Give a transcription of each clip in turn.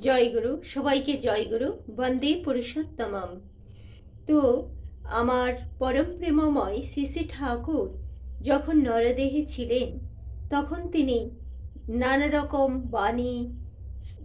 জয়গুরু সবাইকে জয়গুরু বন্দে পুরুষোত্তমম। তো, আমার পরম প্রেমময় শ্রী ঠাকুর যখন নরদেহে ছিলেন, তখন তিনি নানা রকম বাণী,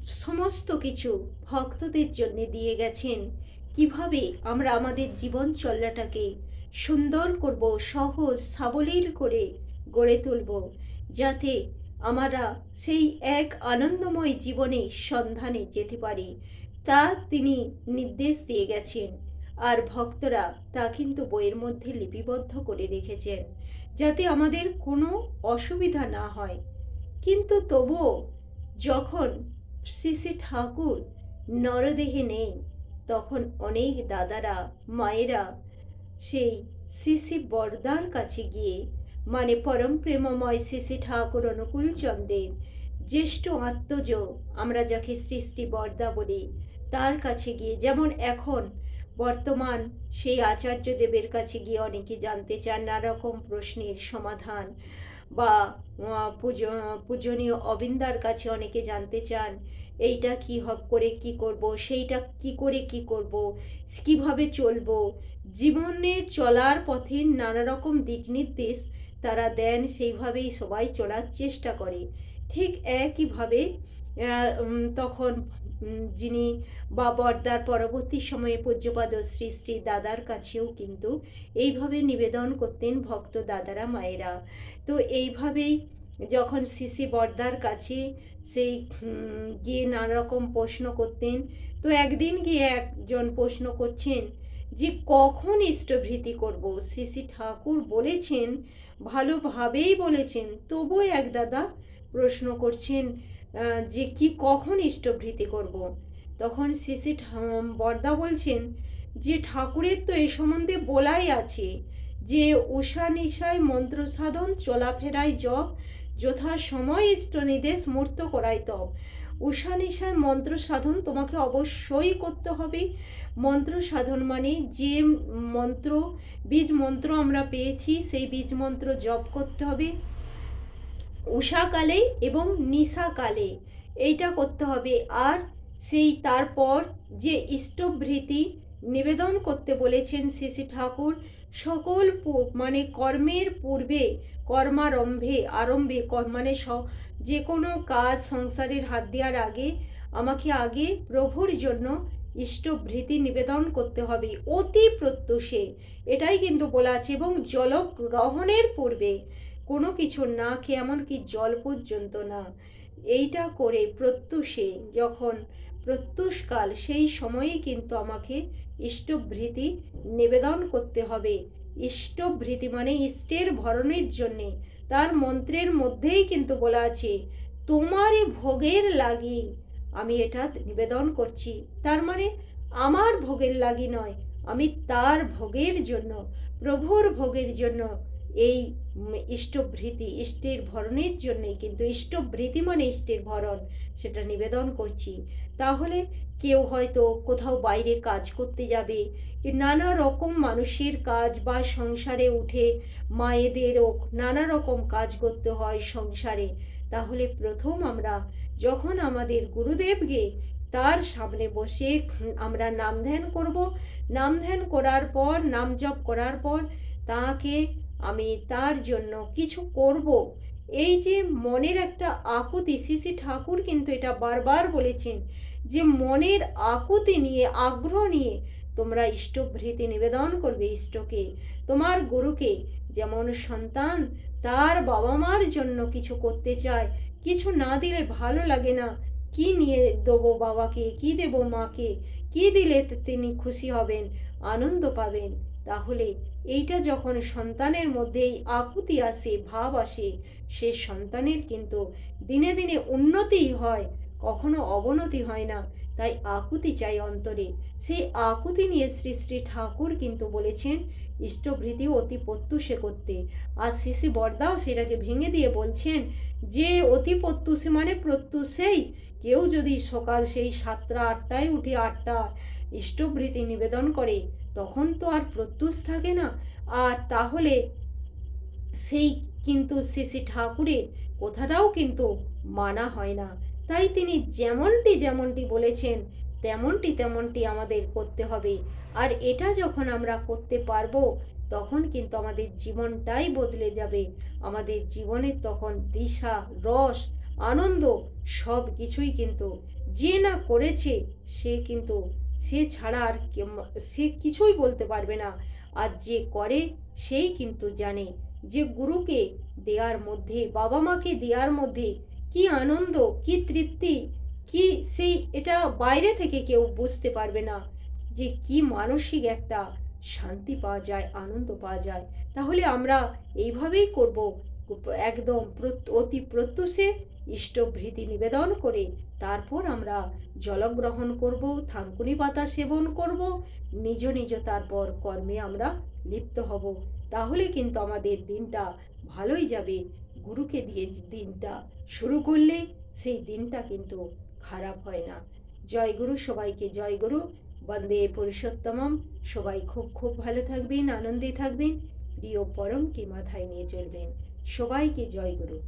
সমস্ত কিছু ভক্তদের জন্য দিয়ে গেছেন। কীভাবে আমরা আমাদের জীবন চলাটাকে সুন্দর করব, সহজ, সাবলীল করে গড়ে তুলব, যাতে আমরা সেই এক আনন্দময় জীবনে সন্ধানে যেতে পারি। তা তিনি নির্দেশ দিয়ে গেছেন। আর ভক্তরা তা কিন্তু বইয়ের মধ্যে লিপিবদ্ধ করে রেখেছেন, যাতে আমাদের কোনো অসুবিধা না হয়। কিন্তু তবুও যখন শ্রী শ্রী ঠাকুর নরদেহে নেই, তখন অনেক দাদারা, মায়েরা সেই শ্রী শ্রী বরদার কাছে গিয়ে মানে পরম প্রেমময় শ্রী ঠাকুর অনুকূল চন্দ্রের জ্যেষ্ঠ আত্মজ, আমরা যাকে সৃষ্টি বর্দা বলি, তার কাছে গিয়ে যেমন এখন বর্তমান সেই আচার্য দেবের কাছে গিয়ে অনেকে জানতে চান নানারকম প্রশ্নের সমাধান বা পূজ- পূজনীয় অবিন্দার কাছে অনেকে জানতে চান, এইটা কি হব করে কি করব, সেইটা কি করে কি করব, কীভাবে চলবো, জীবনে চলার পথে নানা রকম দিক নির্দেশ তারা দেন, সেইভাবেই সবাই চলার চেষ্টা করে। ঠিক একইভাবে তখন যিনি বা বর্দার পরবর্তী সময়ে পূজ্যপাদ শ্রী দাদার কাছেও কিন্তু এইভাবে নিবেদন করতেন ভক্ত দাদারা মায়েরা। তো এইভাবেই যখন সিসি বর্দার কাছে সেই গিয়ে নানা রকম প্রশ্ন করতেন, তো একদিন গিয়ে একজন প্রশ্ন করছেন যে কখন ইষ্টভৃতি করব? শ্রী ঠাকুর বলেছেন, ভালোভাবেই বলেছেন। তবুও এক দাদা প্রশ্ন করছেন যে কি কখন ইষ্টভৃতি করব? তখন শ্রী বর্দা বলছেন, যে ঠাকুরের তো এ সম্বন্ধে বলাই আছে, যে উষা নিশায় মন্ত্র সাধন, চলাফেরায় জপ যথা সময় ইষ্ট নির্দেশ মূর্ত করাই তব উষা নিশায় মন্ত্র সাধন তোমাকে অবশ্যই করতে হবে। মন্ত্র সাধন মানে যে মন্ত্র, বীজ মন্ত্র আমরা পেয়েছি, সেই বীজ মন্ত্র জপ করতে হবে। উষাকালে এবং নিশাকালে এইটা করতে হবে। আর সেই তারপর যে ইষ্টভৃতি নিবেদন করতে বলেছেন শ্রী ঠাকুর, সকল মানে কর্মের পূর্বে, কর্মারম্ভে, আরম্ভে মানে যে কোনো কাজ সংসারের হাত দেওয়ার আগে আমাকে আগে প্রভুর জন্য ইষ্টভৃতি নিবেদন করতে হবে, অতি প্রত্যুষে। এটাই কিন্তু বলা আছে, এবং জল গ্রহণের পূর্বে কোনো কিছু না খেয়ে এমনকি জল পর্যন্ত না। এইটা করে প্রত্যুষে, যখন প্রত্যুষকাল, সেই সময়ে কিন্তু আমাকে ইষ্টভৃতি নিবেদন করতে হবে। ইষ্টভৃতি মানে ইষ্টের ভরণের জন্যে। তার মন্ত্রের মধ্যেই কিন্তু বলা আছে, তোমারই ভোগের লাগি। আমি এটা নিবেদন করছি। তার মানে আমার ভোগের লাগি নয়, আমি তার ভোগের জন্য, প্রভুর ভোগের জন্য। এই ইষ্টভৃতি, ইষ্টের ভরণের জন্যই কিন্তু ইষ্টভৃতি মানে ইষ্টের ভরণ, সেটা নিবেদন করছি। তাহলে কেউ হয়তো কোথাও বাইরে কাজ করতে যাবে, নানা রকম মানুষের কাজ বা সংসারে উঠে মায়েদেরও নানা রকম কাজ করতে হয় সংসারে। তাহলে প্রথম আমরা যখন আমাদের গুরুদেবকে তার সামনে বসে আমরা নাম ধ্যান করব নাম ধ্যান করার পর নাম জপ করার পর তাকে আমি তার জন্য কিছু করব। এই যে মনের একটা আকুতি শ্রী ঠাকুর কিন্তু এটা বারবার বলেছেন যে মনের আকুতি নিয়ে, আগ্রহ নিয়ে তোমরা ইষ্টভৃতি নিবেদন করবে ইষ্টকে। তোমার গুরুকে যেমন সন্তান, তার বাবা মার জন্য কিছু করতে চায়, কিছু না দিলে ভালো লাগে না। কি নিয়ে দেবো বাবাকে? কি দেব মাকে? কি দিলে তিনি খুশি হবেন, আনন্দ পাবেন? তাহলে এইটা যখন সন্তানের মধ্যে এই আকুতি আসে, ভাব আসে, সে সন্তানের কিন্তু দিনে দিনে উন্নতিই হয়, কখনো অবনতি হয় না। তাই আকুতি চাই অন্তরে। সেই আকুতি নিয়ে শ্রী শ্রী ঠাকুর কিন্তু বলেছেন, ইষ্টভৃতি অতি প্রত্যুষে করতে। আর শ্রী বরদাও সেটাকে ভেঙে দিয়ে বলছেন, যে অতি প্রত্যুষে মানে প্রত্যুষেই। কেউ যদি সকাল সেই সাতটা, আটটায় উঠে আটটা ইষ্টভৃতি নিবেদন করে তখন তো আর প্রত্যুষ থাকে না। আর তাহলে সেই কিন্তু শ্রী ঠাকুরের কথাটাও কিন্তু মানা হয় না। তাই তিনি যেমনটি যেমনটি বলেছেন, তেমনটি তেমনটি আমাদের করতে হবে। আর এটা যখন আমরা করতে পারব, তখন কিন্তু আমাদের জীবনটাই বদলে যাবে। আমাদের জীবনের তখন দিশা, রস, আনন্দ সব কিছুই কিন্তু যে না করেছে, সে কিন্তু সে ছাড়া আর সে কিছুই বলতে পারবে না। আর যে করে, সেই কিন্তু জানে যে গুরুকে দেওয়ার মধ্যে, বাবা মাকে দেওয়ার মধ্যে কি আনন্দ, কি তৃপ্তি, কি সেই এটা বাইরে থেকে কেউ বুঝতে পারবে না যে কি মানসিক একটা শান্তি পাওয়া যায়, আনন্দ পাওয়া যায়। তাহলে আমরা এইভাবেই করব। একদম অতি প্রত্যুষে ইষ্টভৃতি নিবেদন করে তারপর আমরা জলগ্রহণ করব, থানকুনি পাতা সেবন করব, নিজ নিজ তারপর কর্মে আমরা লিপ্ত হব। তাহলে কিন্তু আমাদের দিনটা ভালোই যাবে। গুরুকে দিয়ে দিনটা শুরু করলে সেই দিনটা কিন্তু খারাপ হয় না। জয় গুরু, সবাইকে জয় গুরু। বন্দে পুরুষোত্তমম। সবাই খুব খুব ভালো থাকবেন, আনন্দে থাকবেন। প্রিয় পরমকে মাথায় নিয়ে চলবেন, সবাইকে জয় গুরু।